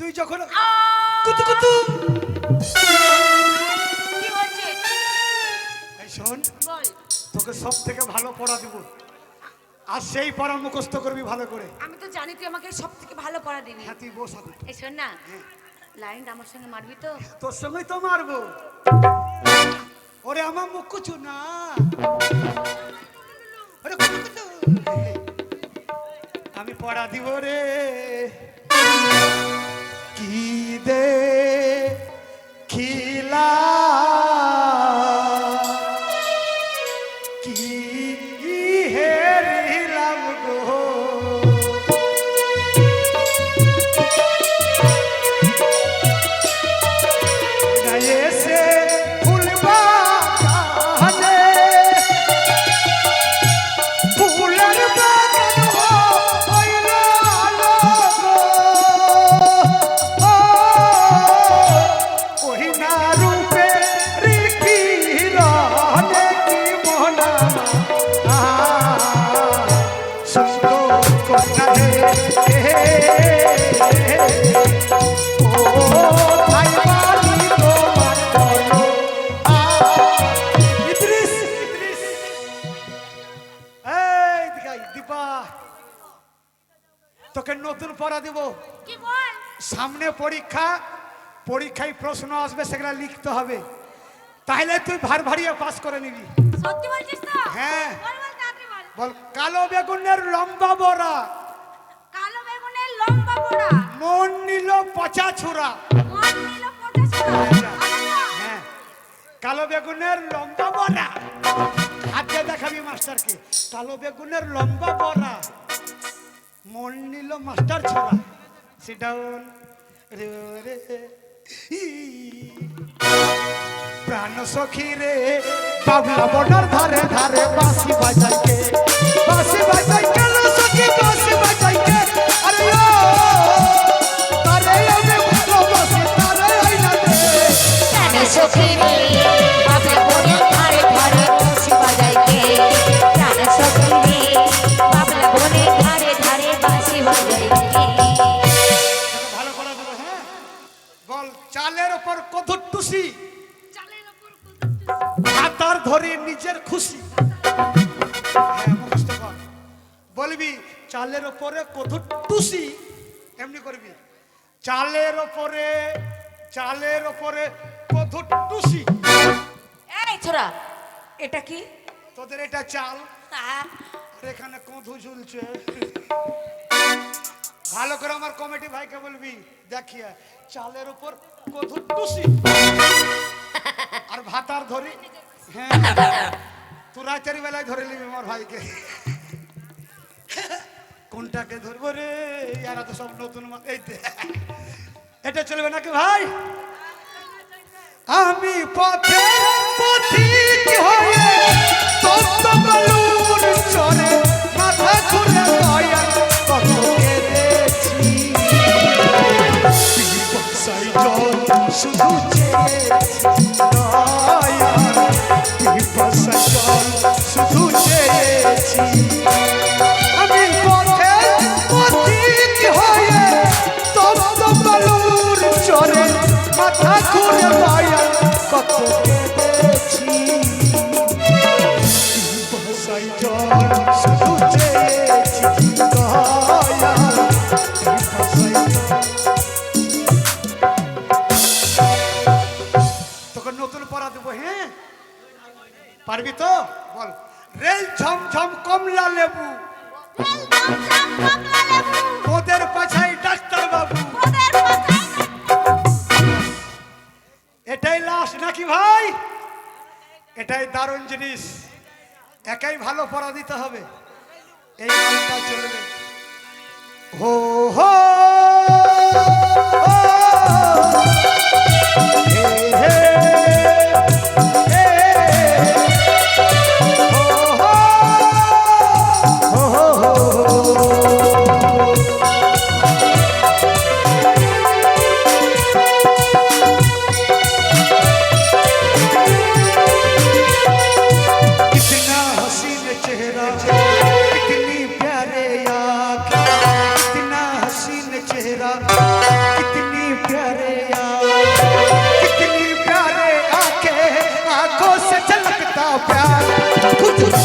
তুই যখন! কুতু কুতু। শোন তোকে সব থেকে ভালো পড়া দিব। আর সেই পড়া মুখস্থ করবি ভালো করে। আমি তো জানি তুই আমাকে সব থেকে ভালো পড়া দিবি। হ্যাঁ তুই বস। এই শোন না লাইন আমার সঙ্গে মারবি তো? তোর সঙ্গেই তো মারবো। ওরে আমার মুখ কুচু না। আমি পড়া দিব রে। কি নতুন পড়া দিব। সামনে পরীক্ষা পরীক্ষায় প্রশ্ন আসবে সেগুলা লিখতে হবে। তাহলে তুই ভার ভারিয়ে পাস করে নিবি। হ্যাঁ। বল কালো বেগুনের লম্বা বড়া। কালো বেগুনের লম্বা বড়া। মন নিল পচা ছুরা। মন নিল পটাশা হ্যাঁ। কালো বেগুনের লম্বা বড়া। হাতে দেখাবি মাস্টারকে। কালো বেগুনের লম্বা বড়া। মন নিল মাস্টার ছোড়া। সিডাউন রে। প্রাণ সখী রে, বাবলা বর্ডার ধারে ধারে বাঁশি বাজাইকে বাঁশি বাজাই কেন সখী, বাঁশি টুসি চালের ধরে নিজের খুশি। হ্যাঁ। বলবি চালের ওপরে কত টুসি এমনি করবি। চালের ওপরে চালের ওপরে কত টুসি। এই ছোড়া এটা কি? তোদের এটা চাল? আর এখানে কধু ঝুলছে। ভালো করে আমার কমিটি ভাইকে বলবি। দেখিয়ে চালের উপর কধু টুসি। আর ভাতার ধরি। হ্যাঁ তুই রাতের বেলায় ধরে নিবি আমার ভাইকে। কোনটাকে ধরবো রে? এরা তো সব নতুন এই এটা চলবে নাকি ভাই? আমি পথে পথিক হয়ে তপ্তবালুর চরে শুধু চেয়েছি বল। রেল ঝমঝম কমলা লেবু। ওদের পাছাই ডাক্তার বাবু। এটাই লাস্ট নাকি ভাই? এটাই দারুণ জিনিস। একাই ভালো পড়া দিতে হবে। এই গানটা চলবে। হো হে,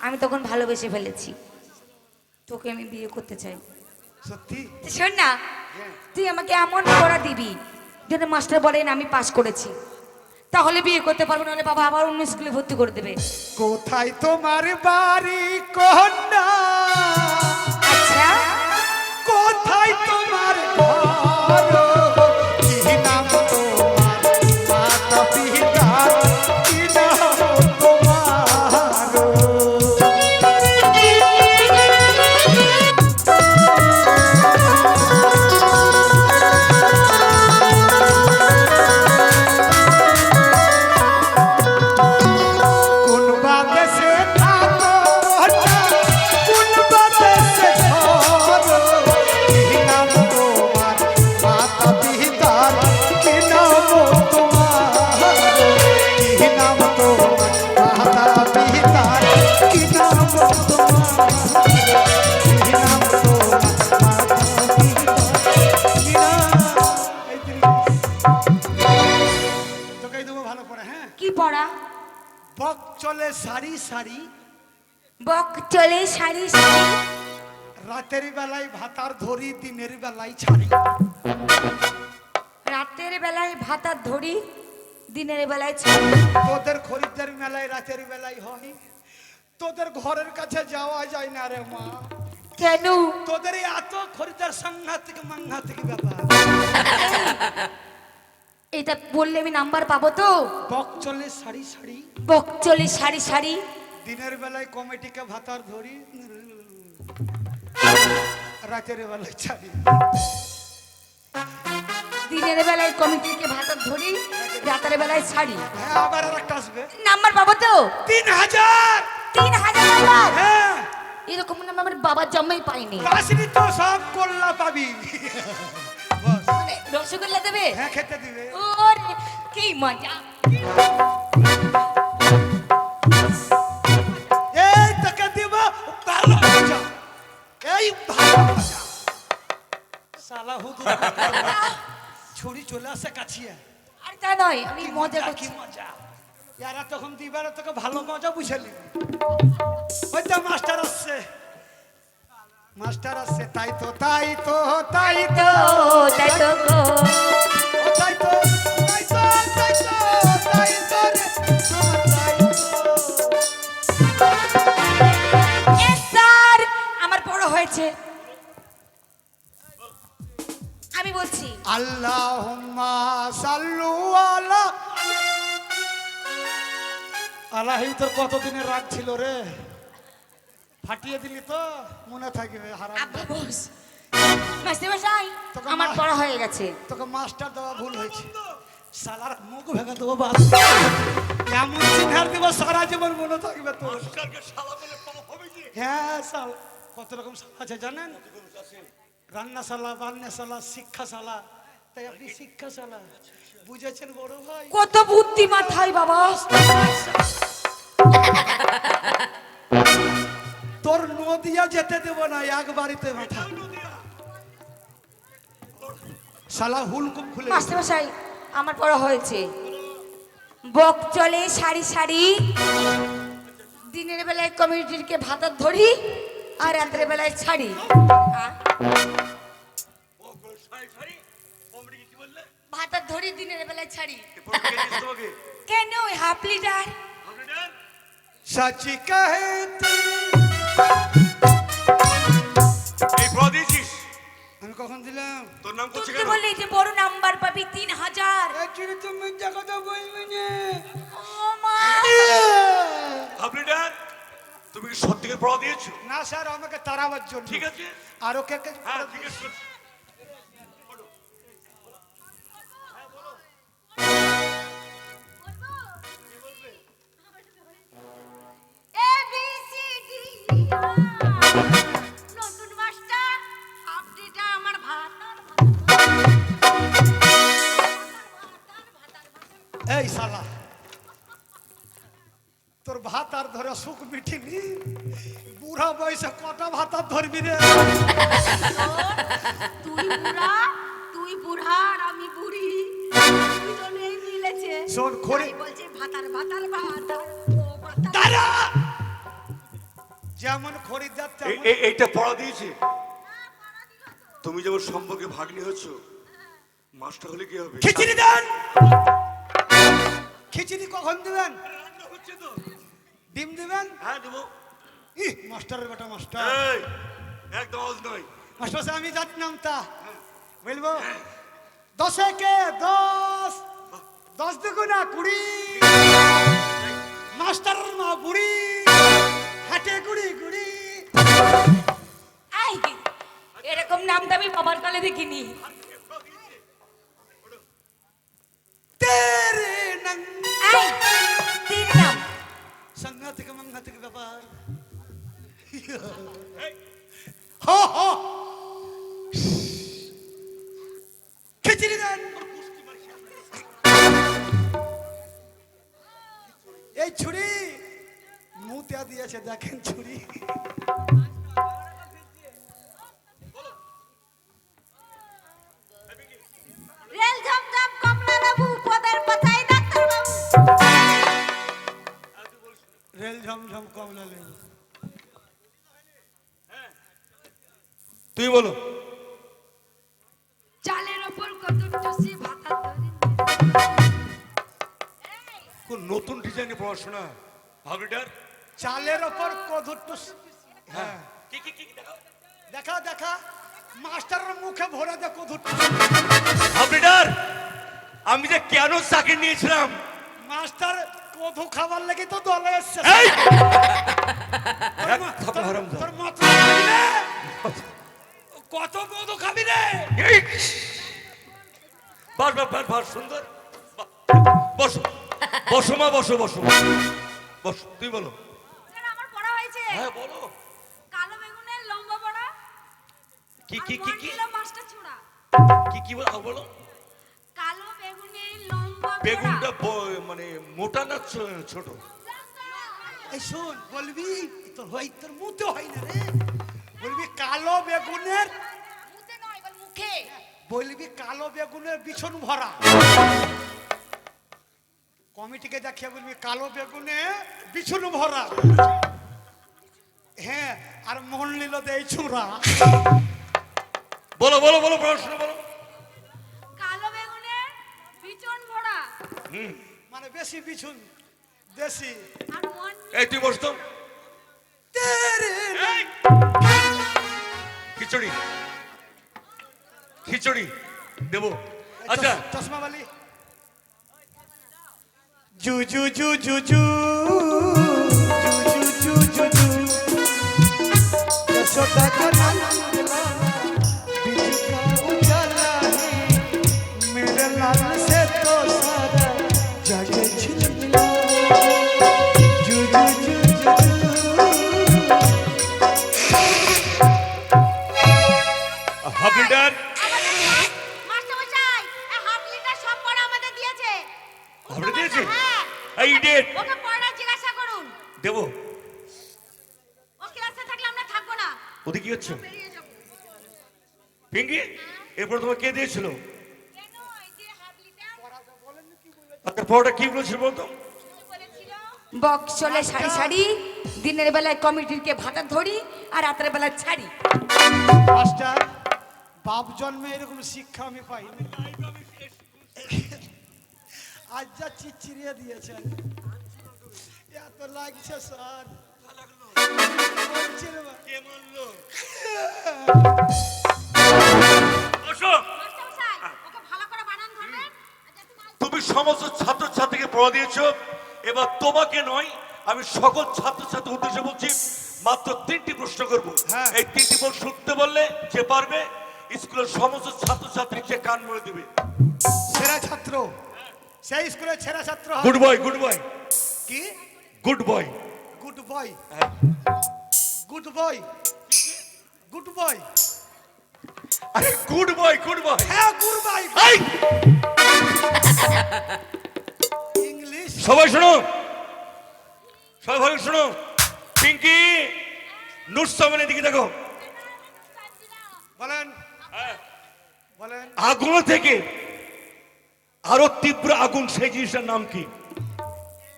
আমি তখন ভালোবেসে ফেলেছি। তোকে আমি বিয়ে করতে চাই। সত্যি? শোন না তুই আমাকে এমন পড়া দিবি যেন মাস্টার বলেন আমি পাস করেছি। তাহলে বিয়ে করতে পারব নাহলে বাবা আবার অন্য স্কুলে ভর্তি করে দেবে। কোথায় তোমার বাড়ি কন্যা? আচ্ছা। কোথায় তোমার ঘর? সারি বক চলে সারি সারি রাতের বেলায় ভাতার ধরি দিনের বেলায় ছাড়ি। রাতের বেলায় ভাতার ধরি দিনের বেলায় ছাড়ি। তোদের খরিদ্দার মেলায় রাতের বেলায় হয় তোদের ঘরের কাছে যাওয়া যায় না রে মা। কেন? তোদের এত খরিদ্দার সাংঘাতিক মাংঘাতিক ব্যাপার। এটা বললে আমি নাম্বার পাবো তো? বক চলে সারি সারি বক চলে সারি সারি দিনের বেলায় কমিটিকে ভাতার ধরি রাতের বেলায় ছাড়ি দিনের বেলায় কমিটিকে ভাতার ধরি রাতের বেলায় ছাড়ি। হ্যাঁ আবার একটা আসবে। নাম্বার পাবো তো? তিন হাজার! তিন হাজার নাম্বার? হ্যাঁ। এরকম নাম্বার আমার বাবার জন্মই পাইনি আসলি তো সব করলা পাবি। মানে রসগোল্লা দেবে? হ্যাঁ খেতে দিবে। ওরে কি মজা। সালা হুদু ছুরি চলে আসে কাছিয়ে আর তা নয় আমি মজা কি করছি। মজা। ইয়ারা তখন দিবার তোকে ভালো মজা বুঝালি। ওই তো মাস্টার আসছে। মাস্টার আসছে তাই তো তাই তো তাই তো। তাই তো কতদিনের রাগ ছিল রে? ফাটিয়ে দিলি তো মনে থাকবে হারাম আব্বা বস মাস্টার মশাই তোকে আমার বড় হয়ে গেছে। তোকে মাস্টার দেওয়া ভুল হয়েছে। সালার মুখ ভেঙে দেবো বাস। এমন চিন্হার দেবো সারা জীবন মনে থাকবে তো হ্যাঁ সাল কত রকম সাল আছে জানেন? রান্নাশালা বান্নাশালা শিক্ষাশালা তাই আপনি শিক্ষাশালা বুঝেছেন বড় ভাই? কত বুদ্ধি মাথায় বাবা। তোর নদিয়া যেতে দেব না এক বাড়িতে মাথা। শালা হুলকুম খুলে মাস্টার মশাই আমার বড় হয়েছে। বক চলে সারি সারি। দিনের বেলায় কমিউনিটিকে ভাতার ধরি আর রাতের বেলায় ছাড়ি। আ? ভাতার ধরি দিনের বেলায় ছাড়ি। কেন ওই হাফ লিটার? সচ কহেতে এই পড়া দিয়েছিস? আমি কখন দিলাম? তোর নাম করছে তুমি কেন? বললে যে বড় নাম্বার পাবি তিন হাজার একচুয়ালি তুমি যা কথা বলবে না। ও মা। হাফ লিটার তুমি কি সত্যিকার পড়া দিয়েছ? না স্যার আমাকে তাড়াবার জন্য। ঠিক আছে। আর ওকে কে- হ্যাঁ জিজ্ঞেস করছি। তোর ভাত আর ধরে সুখ মিটিনি। বুড়া বয়সে কটা ভাত আর ধরবি রে? তুই বুড়া তুই বুড়া আর আমি বুড়ি। দুজনেই মিলেছে। শোন, খড়ি- বলছে ভাতার ভাতার দাঁড়া! যেমন খরিদ্দার এইটা পড়া দিয়েছে। তুমি যেমন সম্পর্কে ভাগ্নি হচ্ছ মাস্টার হলে কি হবে? খিচুড়ি দেন! খিচুড়ি কখন দিবেন? ডিম দিবেন? হ্যাঁ দেবো। ইহ, মাস্টারের বেটা মাস্টার। এই একদম আওয়াজ নয় মাস্টার সাহেব, আমি জানতাম তা বলব দশে কে দশ দশ দুগুণা কুড়ি। মাস্টার মা বুড়ি হাটে কুড়ি কুড়ি আই এরকম নামটা আমি বাবার কালে দেখিনি। তেরে নং আই তিন নাম সাংঘাতিক মাংঘাতিক ব্যাপার। হ হ! খিচুড়ি দেন। এই ছুরি মুতে দিয়েছে দেখেন ছুরি। তুই বলো। চালের ওপর কত টুসি কোন নতুন ডিজাইনে পড়াশোনা হাবিটার চালের ওপর কদুট্টু হ্যাঁ। কি কি কি দেখাও। দেখা দেখা। মাস্টারের মুখে ভরে দে কদুট্টু হাবিটার আমি যে কেন চাকরি নিয়েছিলাম? মাস্টার কদু খাবার লাগি তো দলে এসছে। বাস সুন্দর। বাহ। বসো। বসো মা বসো বসো। বসো তুই বলো। আমার পড়া হয়েছে। হ্যাঁ বলো। কালো বেগুনের লম্বা বড়া কি কি কি one কি? মাছটা ছোড়া কি কি বলো বলো। কালো বেগুনের লম্বা বেগুনটা মানে মোটা না ছো- ছোট? এই শোন বলবি তোর হয় তোর মুতে হয় না রে। বলবি কালো বেগুনের নয় মুখে। বলবি কালো বেগুনের বিছন ভরা। কমিটিকে দেখিয়ে বলবি কালো বেগুনে বিছন ভরা। হ্যাঁ আর মন নিল দেই ছুরা বলো বলো বলো পড়াশোনা বলো। কালো বেগুনের বিচন ভরা। হুম। মানে বেশি বিছুন দেশি আর এই তুই বসতো। তেরে খিচুড়ি। খিচুড়ি দেব। আচ্ছা। চশমা বালি জু জু জু জু। জু জু জু জু জু। যশোদা দিয়েছিল আপনার পড়াটা কি বলেছিল বলতো? বক চলে সারি সারি দিনের বেলায় কমিটিরকে ভাতা ধরি আর রাতের বেলায় ছাড়ি। মাস্টার বাপ জন্মে এরকম শিক্ষা আমি পাইনি। আজ যা চিচিরিয়ে দিয়েছেন এত লাগছে স্যার। বা- বসো। মাস্টার মশাই ওকে ভালো করে বানান ধরবেন আর যাতে মাল তুমি সমস্ত ছাত্র ছাত্রীকে পড়া দিয়েছ। এবার তোমাকে নয় আমি সকল ছাত্র ছাত্রী উদ্দেশ্যে বলছি মাত্র তিনটি প্রশ্ন করব। হ্যাঁ। এই তিনটি প্রশ্ন উঠতে বললে যে পারবে স্কুলের সমস্ত ছাত্র ছাত্রী সে কান মরে দিবে। সেরা ছাত্র। সেই স্কুলের সেরা ছাত্র। গুড বয় গুড বয় কি? Good boy good boy good boy good boy আরে গুড বয় গুড বয় হ্যাঁ গুড বয় সবাই শোনো। সবাই ভালো শোনো। পিঙ্কি নুরসামের দিকে দেখো। বলেন। বলেন। আগুন থেকে আরও তীব্র আগুন সেই জিনিসটার নাম কি?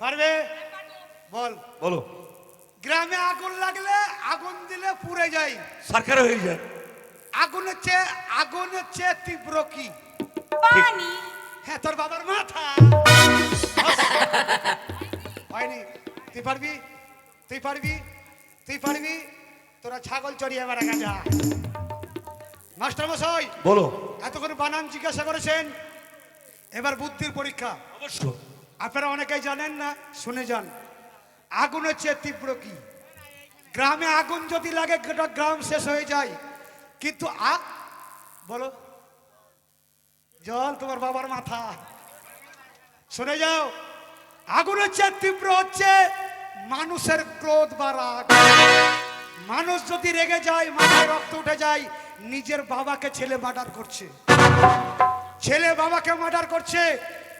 পারবে? বল। বলো। গ্রামে আগুন লাগলে আগুন দিলে পুড়ে যায়। সরকার হয়ে যায়। আগুনের চেয়ে আগুনের চেয়ে তীব্র কি? পানি। হ্যাঁ তোর বাবার মাথা। হয়নি। তুই পারবি? তুই পারবি? তুই পারবি? তোরা ছাগল চড়িয়ে বেড়া গাজা। মাস্টার মশাই বলো। এতক্ষণ বানান জিজ্ঞাসা করেছেন। এবার বুদ্ধির পরীক্ষা। অবশ্য আপনারা অনেকেই জানেন না শুনে যান। আগুনের চেয়ে তীব্র কি? গ্রামে আগুন যদি লাগে গোটা গ্রাম শেষ হয়ে যায়। কিন্তু আ বলো। জল তোমার বাবার মাথা। শুনে যাও আগুন হচ্ছে তীব্র হচ্ছে মানুষের ক্রোধ বা রাগ। মানুষ যদি রেগে যায় মাথায় রক্ত উঠে যায় নিজের বাবাকে ছেলে মার্ডার করছে। ছেলে বাবাকে মার্ডার করছে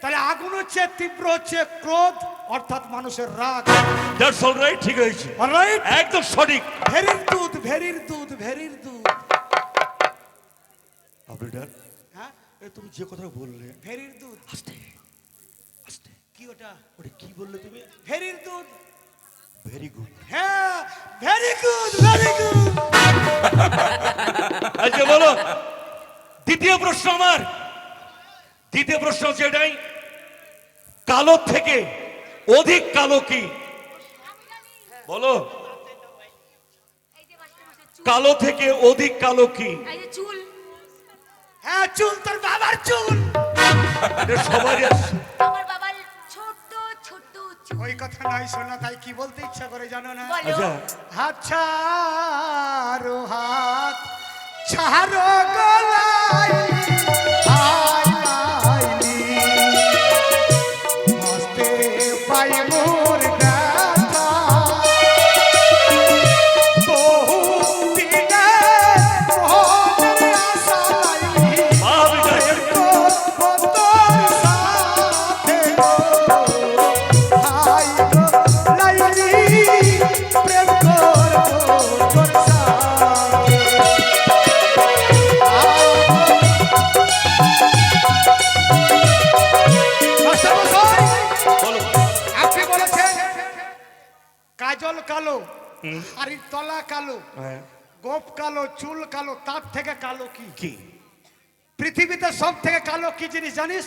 তাহলে আগুন হচ্ছে তীব্র হচ্ছে ক্রোধ অর্থাৎ মানুষের রাগ। দ্যাটস অল রাইট ঠিক হয়েছে অলরাইট একদম সঠিক। ভেরির দুধ ভেরির দুধ ভেরির দুধ। এ তুমি যে কথা বললে ভেরির দুধ। আস্তে আস্তে। কি ওটা? ওটা কি বললে তুমি? ভেরির দুধ। ভেরি গুড হ্যাঁ ভেরি গুড ভেরি গুড আচ্ছা বলো। দ্বিতীয় প্রশ্ন আমার। দ্বিতীয় প্রশ্ন হচ্ছে এটাই। কালো থেকে অধিক কালো কি? বলো। কালো থেকে অধিক কালো কি? এই চুল। হ্যাঁ চুল তোর বাবার চুল। সবাই আমার বাবার ছোট ছোট চুল। ওই কথা নাই শোনা তাই কি বলতে ইচ্ছা করে জানো না? বলো। আচ্ছা। হাত ছাড়ো হাত ছাড়ো গলাই শাড়ির তলা কালো হ্যাঁ। গোপ কালো চুল কালো তার থেকে কালো কি? কি? পৃথিবীতে সব থেকে কালো কি জিনিস জানিস?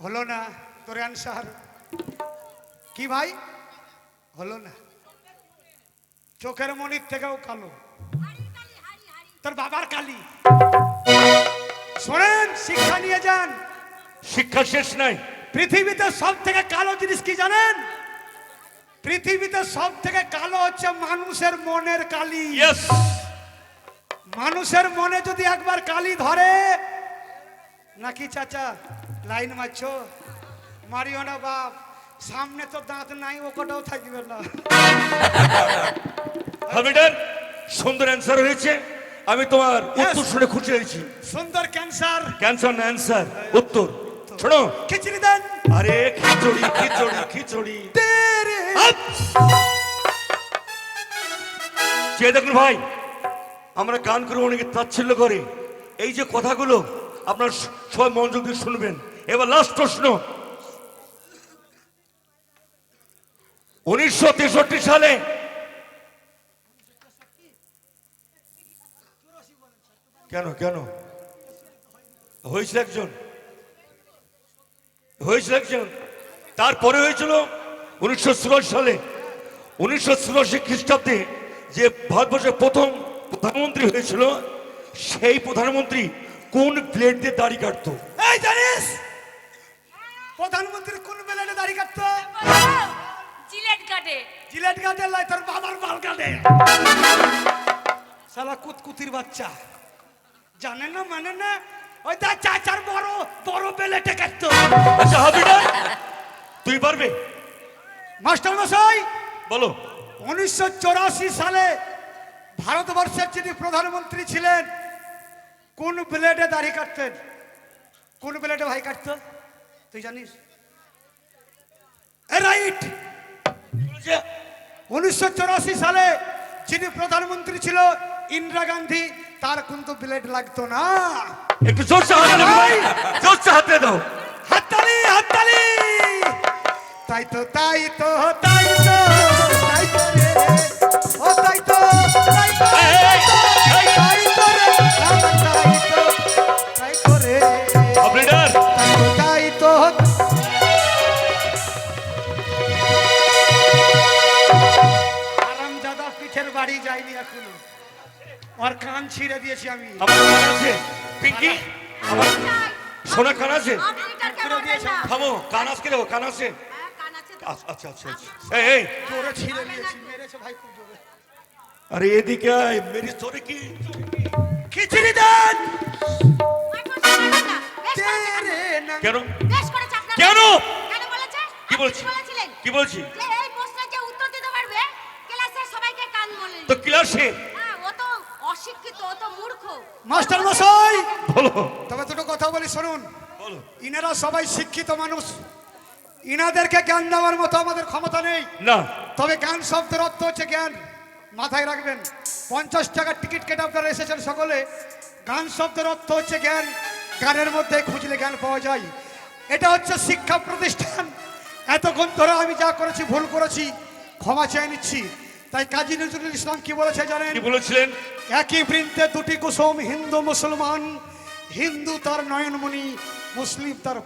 হলো না তোর অ্যান্সার কি ভাই? হলো না। চোখের মনির থেকেও কালো। তোর বাবার কালি। শোনেন শিক্ষা নিয়ে যান। শিক্ষা শেষ নাই। পৃথিবীতে সব থেকে কালো জিনিস কি জানেন? পৃথিবীতে সব থেকে কালো হচ্ছে মানুষের মনের কালি। মানুষের মনে যদি একবার কালি ধরে নাকি চাচা লাইন মারছো? মারিও না বাপ সামনে তো দাঁত নাই ও কটাও থাকবে না। হামিডার সুন্দর অ্যান্সার হয়েছে। আমি তোমার উত্তর শুনে খুশি হয়েছি। সুন্দর ক্যান্সার ক্যান্সার না অ্যান্সার উত্তর। শোনো। খিচড়ি দেন। আরে খিচুড়ি খিচুড়ি খিচুড়ি! চেয়ে দেখুন ভাই? আমরা গান করে অনেকে তাচ্ছিল্য করে। এই যে কথাগুলো আপনার সবাই মনোযোগ দিয়ে শুনবেন। এবার লাস্ট প্রশ্ন। উনিশশো তেষট্টি সালে কেন কেন? হয়েছিল একজন। হয়েছিল একজন। তারপরে হয়েছিল উনিশশো সালে। উনিশশো চুরাশি খ্রিস্টাব্দে যে ভারতবর্ষের প্রথম প্রধানমন্ত্রী হয়েছিল সেই প্রধানমন্ত্রী কোন প্লেট দিয়ে দাড়ি কাটতো? এই জানিস? প্রধানমন্ত্রী কোন বেলাতে দাড়ি কাটতো? জিলেট কাটে। জিলেট কাটে লাই তোর বাবার বাল কাটে। শালা কুতকুতির বাচ্চা। জানেন না মানে না? ওই তার চাচার বড় বড় বেলেটে কাটতো। আচ্ছা হবে না তুই পারবে? মাস্টার মশাই বলো। উনিশশো চুরাশি সালে ভারতবর্ষের যিনি প্রধানমন্ত্রী ছিলেন কোন ব্লেডে দাড়ি কাটতেন? কোন ব্লেডে ভাই কাটতো? তুই জানিস? রাইট। উনিশশো চৌরাশি সালে যিনি প্রধানমন্ত্রী ছিল ইন্দিরা গান্ধী তার কিন্তু ব্লেড লাগতো না। একটু জোরসে হাতে দাও ভাই। জোরসে হাতে দাও। হাততালি হাততালি। তাই তো তাই তো তাই তো তাই তো রে। ও, তাই তো কান আছে দেখো কান আছে? হ্যাঁ। আচ্ছা আচ্ছা আচ্ছা আচ্ছা। এই জোরে ছিঁড়ে দিয়েছি মেরেছে ভাই খুব জোরে। আরে এদিকে আয় মেরি তোরে কি? খিচুড়ি দেন! কেন? বেশ করেছে আপনার। কেন? কেন বলেছে? কি বলছি? বলেছিলেন? কি বলছি? যে এই প্রশ্নের যে উত্তর দিতে পারবে ক্লাসের সবাইকে কান বলে তো ক্লাসে? হ্যাঁ ও তো অশিক্ষিত মূর্খ। মাস্টার মশাই বলো। তবে দুটো কথা বলি শুনুন। ইনারা সবাই শিক্ষিত মানুষ। ইনাদেরকে জ্ঞান দেওয়ার মতো আমাদের ক্ষমতা নেই। না। তবে জ্ঞান শব্দের অর্থ হচ্ছে জ্ঞান। মাথায় রাখবেন পঞ্চাশ টাকার টিকিট কেটে আপনারা এসেছেন সকলে। গান শব্দের অর্থ হচ্ছে জ্ঞান। গানের মধ্যে খুঁজলে জ্ঞান পাওয়া যায়। এটা হচ্ছে শিক্ষা প্রতিষ্ঠান। এতক্ষণ ধরে আমি যা করেছি ভুল করেছি ক্ষমা চেয়ে নিচ্ছি। তাই কাজী নজরুল ইসলাম কি বলেছে জানেন? বলেছিলেন? একই বৃন্তে দুটি কুসুম হিন্দু মুসলমান। হিন্দু তার নয়নমণি মুসলিম তার